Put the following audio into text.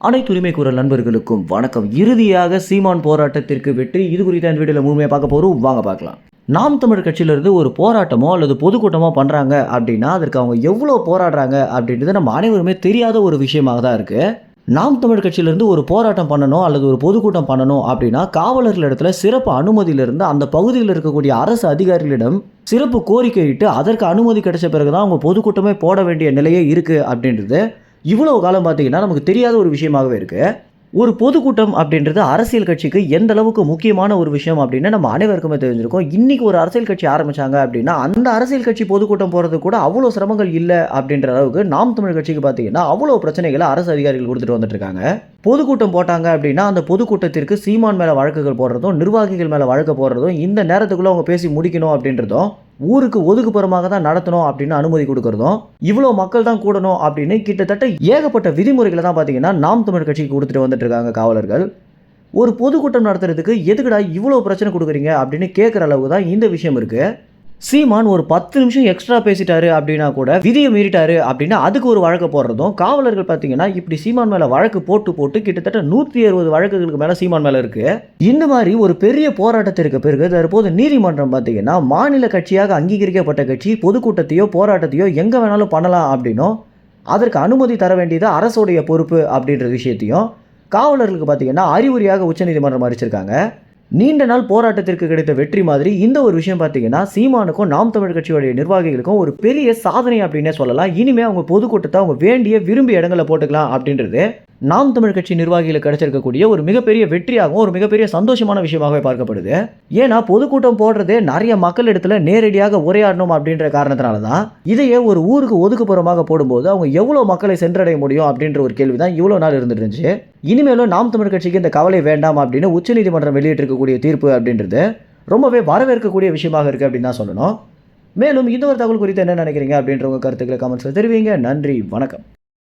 அனைத்து உரிமை குரல் நண்பர்களுக்கும் வணக்கம். இறுதியாக சீமான் போராட்டத்திற்கு வெற்றி. இது குறித்த இந்த வீடியோவில் முழுமையாக பார்க்க போகிறோம் வாங்க பார்க்கலாம். நாம் தமிழ் கட்சியிலிருந்து ஒரு போராட்டமோ அல்லது பொதுக்கூட்டமோ பண்ணுறாங்க அப்படின்னா அதற்கு அவங்க எவ்வளோ போராடுறாங்க அப்படின்றது நம்ம அனைவருமே தெரியாத ஒரு விஷயமாக தான் இருக்குது நாம் தமிழ் கட்சியிலிருந்து ஒரு போராட்டம் பண்ணணும் அல்லது ஒரு பொதுக்கூட்டம் பண்ணணும் அப்படின்னா காவலர்கள் இடத்துல சிறப்பு அனுமதியிலிருந்து அந்த பகுதியில் இருக்கக்கூடிய அரசு அதிகாரிகளிடம் சிறப்பு கோரிக்கையிட்டு அதற்கு அனுமதி கிடைச்ச பிறகு தான் அவங்க பொதுக்கூட்டமே போட வேண்டிய நிலையே இருக்குது அப்படின்றது இவ்வளவு காலம் பார்த்தீங்கன்னா நமக்கு தெரியாத ஒரு விஷயமாகவே இருக்குது ஒரு பொதுக்கூட்டம் அப்படின்றது அரசியல் கட்சிக்கு எந்த அளவுக்கு முக்கியமான ஒரு விஷயம் அப்படின்னு நம்ம அனைவருக்குமே தெரிஞ்சிருக்கோம். இன்றைக்கி ஒரு அரசியல் கட்சி ஆரம்பித்தாங்க அப்படின்னா அந்த அரசியல் கட்சி பொதுக்கூட்டம் போகிறது கூட அவ்வளோ சிரமங்கள் இல்லை அப்படின்ற அளவுக்கு நாம் தமிழ் கட்சிக்கு பார்த்தீங்கன்னா அவ்வளோ பிரச்சனைகளை அரசு அதிகாரிகள் கொடுத்துட்டு வந்துட்டுருக்காங்க பொதுக்கூட்டம் போட்டாங்க அப்படின்னா அந்த பொதுக்கூட்டத்திற்கு சீமான் மேலே வழக்குகள் போடுறதும் நிர்வாகிகள் மேலே வழக்கு போடுறதும் இந்த நேரத்துக்குள்ளே அவங்க பேசி முடிக்கணும் அப்படின்றதும் ஊருக்கு ஒதுக்குப்புறமாக தான் நடத்தணும் அப்படின்னு அனுமதி கொடுக்குறதும் இவ்வளோ மக்கள் தான் கூடணும் அப்படின்னு கிட்டத்தட்ட ஏகப்பட்ட விதிமுறைகளை தான் பார்த்தீங்கன்னா நாம் தமிழ் கட்சிக்கு கொடுத்துட்டு வந்துட்டு இருக்காங்க காவலர்கள். ஒரு பொதுக்கூட்டம் நடத்துறதுக்கு எதுக்குடா இவ்வளோ பிரச்சனை கொடுக்குறீங்க அப்படின்னு கேட்குற அளவுக்கு தான் இந்த விஷயம் இருக்குது சீமான் ஒரு பத்து நிமிஷம் எக்ஸ்ட்ரா பேசிட்டாரு அப்படின்னா கூட விதியை மீறிட்டாரு அப்படின்னா அதுக்கு ஒரு வழக்கு போடுறதும் காவலர்கள் பார்த்தீங்கன்னா இப்படி சீமான் மேலே வழக்கு போட்டு போட்டு கிட்டத்தட்ட நூற்றி அறுபது வழக்குகளுக்கு மேலே சீமான் மேலே இருக்கு. இந்த மாதிரி ஒரு பெரிய போராட்டத்திற்கு பிறகு தற்போது நீதிமன்றம் பார்த்தீங்கன்னா மாநில கட்சியாக அங்கீகரிக்கப்பட்ட கட்சி பொதுக்கூட்டத்தையோ போராட்டத்தையோ எங்கே வேணாலும் பண்ணலாம் அப்படின்னும் அதற்கு அனுமதி தர வேண்டியது அரசுடைய பொறுப்பு அப்படின்ற விஷயத்தையும் காவலர்களுக்கு பார்த்தீங்கன்னா அறிகுறியாக உச்சநீதிமன்றம் அறிவிச்சிருக்காங்க. நீண்ட நாள் போராட்டத்திற்கு கிடைத்த வெற்றி மாதிரி இந்த ஒரு விஷயம் பார்த்தீங்கன்னா சீமானுக்கும் நாம் தமிழ் கட்சியுடைய நிர்வாகிகளுக்கும் ஒரு பெரிய சாதனை அப்படின்னே சொல்லலாம். இனிமே அவங்க பொதுக்கூட்டத்தை அவங்க வேண்டிய விரும்பிய இடங்களை போட்டுக்கலாம் அப்படின்றது நாம் தமிழ் கட்சி நிர்வாகிகளுக்கு கிடைச்சிருக்கக்கூடிய ஒரு மிகப்பெரிய வெற்றியாகவும் ஒரு மிகப்பெரிய சந்தோஷமான விஷயமாகவே பார்க்கப்படுது. ஏன்னா பொதுக்கூட்டம் போடுறதே நிறைய மக்கள் இடத்துல நேரடியாக உரையாடணும் அப்படின்ற காரணத்தினால தான் இதையே ஒரு ஊருக்கு ஒதுக்குப்புறமாக போடும்போது அவங்க எவ்வளோ மக்களை சென்றடைய முடியும் அப்படின்ற ஒரு கேள்வி தான் இவ்வளோ நாள் இருந்துட்டு இருந்துச்சு. இனிமேலும் நாம் தமிழ் கட்சிக்கு இந்த கவலை வேண்டாம் அப்படின்னு உச்சநீதிமன்றம் வெளியிட்டிருக்கக்கூடிய தீர்ப்பு அப்படின்றது ரொம்பவே வரவேற்கக்கூடிய விஷயமாக இருக்குது அப்படின்னு தான் சொல்லணும். மேலும் இந்த ஒரு தகவல் குறித்து என்ன நினைக்கிறீங்க அப்படின்ற உங்கள் கருத்துக்களை கமெண்ட்ஸில் தெரிவிங்க. நன்றி வணக்கம்.